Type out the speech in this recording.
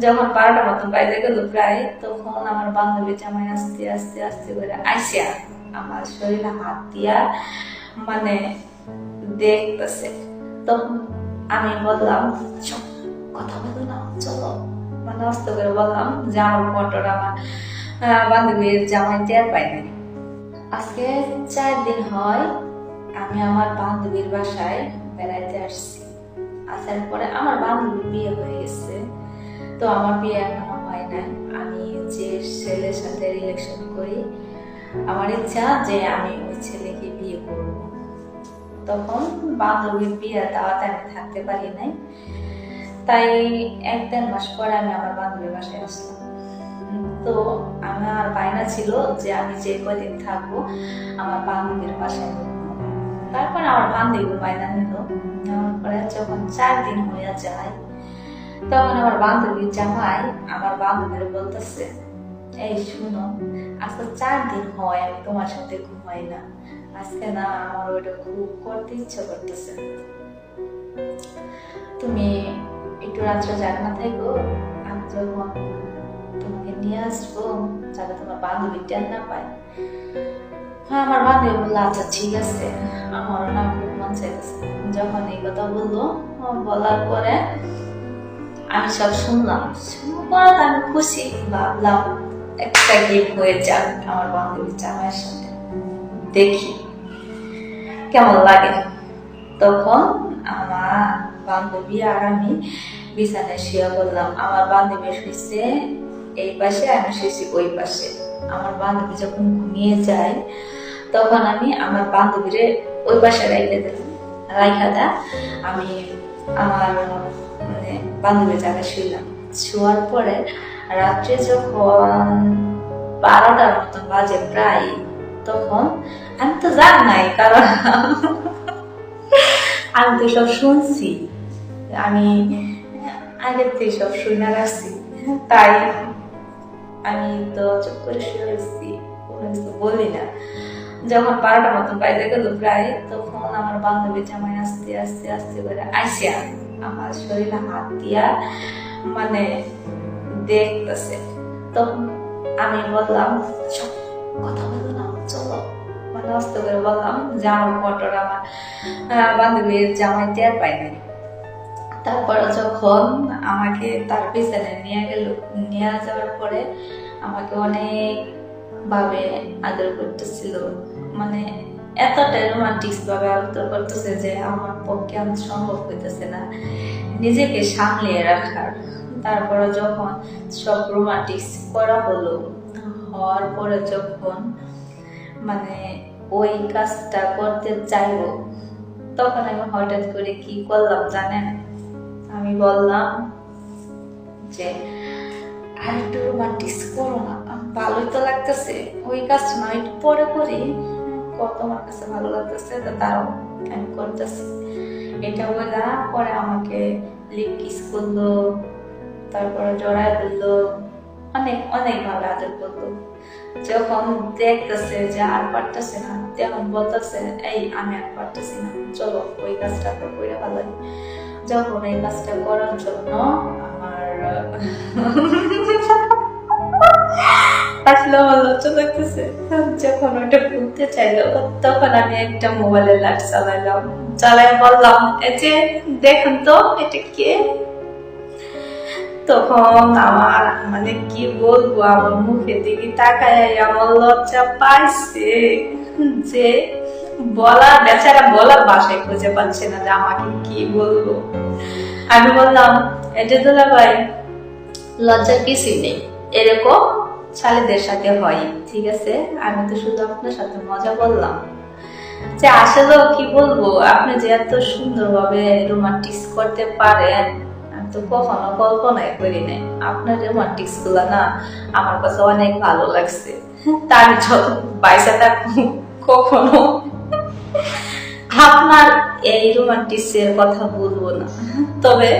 যখন বারোটা মতন বাইরে গেল প্রায় তখন আমার বান্ধবী জামাই আস্তে আস্তে আস্তে করে আইসা আমার শরীরে হাত দিয়া মানে দেখতেছে। তখন আমি বললাম "চুপ, কথা বলো না চলো। মানে আস্তে করে বললাম যে আমার মোটর আমার বান্ধবীর জামাই টের পাই নাই। আজকে চার দিন হয় আমি আমার বান্ধবীর বাসায় বেড়াইতে আসছি। আসার পরে আমার বান্ধবীর বিয়ে হয়ে গেছে। তো আমার বিয়ে এখনও হয় নাই আমি যে ছেলের সাথে রিলেশন করি, আমার ইচ্ছা যে আমি ওই ছেলেকে বিয়ে করব। তখন বান্ধবীর বিয়ে দাওয়াতে আমি থাকতে পারি নাই। তাই এক দেড় মাস পরে আমি আমার বান্ধবীর বাসায় আসলাম। তো আমার বায়না ছিল যে আমি যে কদিন থাকব, আমার বান্ধবীর বাসায়। তারপর আমার বান্ধবী বায়না নিল নেওয়ার পরে যখন চার দিন হয়ে যায় তখন আমার বান্ধবীর জামাই আমার বান্ধবীর বলতেছে, এই শুনো, আজকে চার দিন হয় আমি তোমার সাথে ঘুমাই না। আজকে না আমার ওইটা খুব করতে ইচ্ছে করতেছে তুমি একটু রাত্রে জাগনা থেকো, আমি যখন তোমাকে নিয়ে আসব, যাতে তোমার বান্ধবী টেন না পায়। হ্যাঁ আমার বান্ধবী বলল আচ্ছা ঠিক আছে। আমার না খুব মন চাইতেছে। যখন এই কথা বলল বলার পরে আমি সব শুনলাম। শোনার আমি খুশি। ভাবলাম একটা গেম হয়ে যাক আমার বান্ধবী জামাইয়ের সাথে। দেখি, কেমন লাগে। তখন আমার বান্ধবী আর আমি বিছানায় শুয়ে বললাম আমার বান্ধবী শুয়েছে এই পাশে, আমি শুয়েছি ওই পাশে। আমার বান্ধবী যখন ঘুমিয়ে যায়, তখন আমি আমার বান্ধবীরে ওই পাশে রাইখে দিলাম। রাইখা দা আমি আমার মানে বান্ধবীর জায়গায় শুইলাম শোয়ার পরে রাত্রে যখন বারোটার মতো বাজে প্রায়, তখন আমি তো জান নাই, কারণ আমি তো সব শুনছি। আমি আগের থেকে সব শুনে রাখছি। তাই আমি তো চুপ করে শুয়ে রয়েছি বলি না। যখন বারোটার মতো বাইরে গেল প্রায় তখন আমার বান্ধবী জামাই আস্তে আস্তে আস্তে করে আইসা আমার শরীরে হাত দিয়া মানে দেখতেছে। তখন আমি বললাম "চুপ, কথা বলো না চলো। মানে আস্তে করে বললাম যে আমার মোটর আমার বান্ধবীর জামাই টের পাই নাই। তারপরে যখন আমাকে তার পিছনে নিয়ে গেল নিয়ে যাওয়ার পরে আমাকে অনেক ভাবে আদর করতেছিল। মানে এতটাই রোমান্টিক্স ভাবে আদর করতেছে যে আমার পক্ষে আমি সম্ভব হইতেছে না। নিজেকে সামলিয়ে রাখার। তারপরে যখন সব রোমান্টিক্স করা হলো, হওয়ার পরে যখন মানে ওই কাজটা করতে চাইব, তখন আমি হঠাৎ করে কি করলাম জানেন? আমি বললাম যে আর একটু রোমান্টিক্স করো না। ভালোই তো লাগতেছে। ওই কাজটা না একটু পরে করি, কত আমার কাছে ভালো লাগতেছে, তো তাও আমি করতেছি। এটা বলে পরে আমাকে লিপ কিস করল, তারপরে জড়ায় ধরলো, অনেক অনেক ভালো আদর করল। যখন দেখতেছে যে আর পারতেছে না তখন বলতেছে, এই, আমি আর পারতেছি না, চলো ওই কাজটা করে ভালো যখন এই কাজটা করার জন্য আসলে আমার লজ্জা লাগতেছে। যখন ওটা খুলতে চাইলো, তখন আমি একটা মোবাইলে লাইট চালাইলাম। চালাই বললাম যে, দেখুন তো, এটা কে? তখন আমার মানে কি বলব, আমার মুখের দিকে তাকায় আমার লজ্জা পাইছে যে বলা বেচারা বলার বাসায় খুঁজে পাচ্ছে না যে আমাকে কি বলব আমি বললাম, এটা দুলা ভাই, লজ্জার কিছুই নেই। এরকম শালিদের সাথে হয়, ঠিক আছে? আমি তো শুধু আপনার সাথে মজা বললাম যে আসলেও কি বলব, আপনি যে এত সুন্দরভাবে রোমান্টিক্স করতে পারেন, আমি তো কখনো কল্পনাই করি নাই। আপনার রোমান্টিক্সগুলা না আমার কাছে অনেক ভালো লাগছে। তার যত পয়সা কখনো আপনার এই রোমান্টিক্সের কথা বলব না। তবে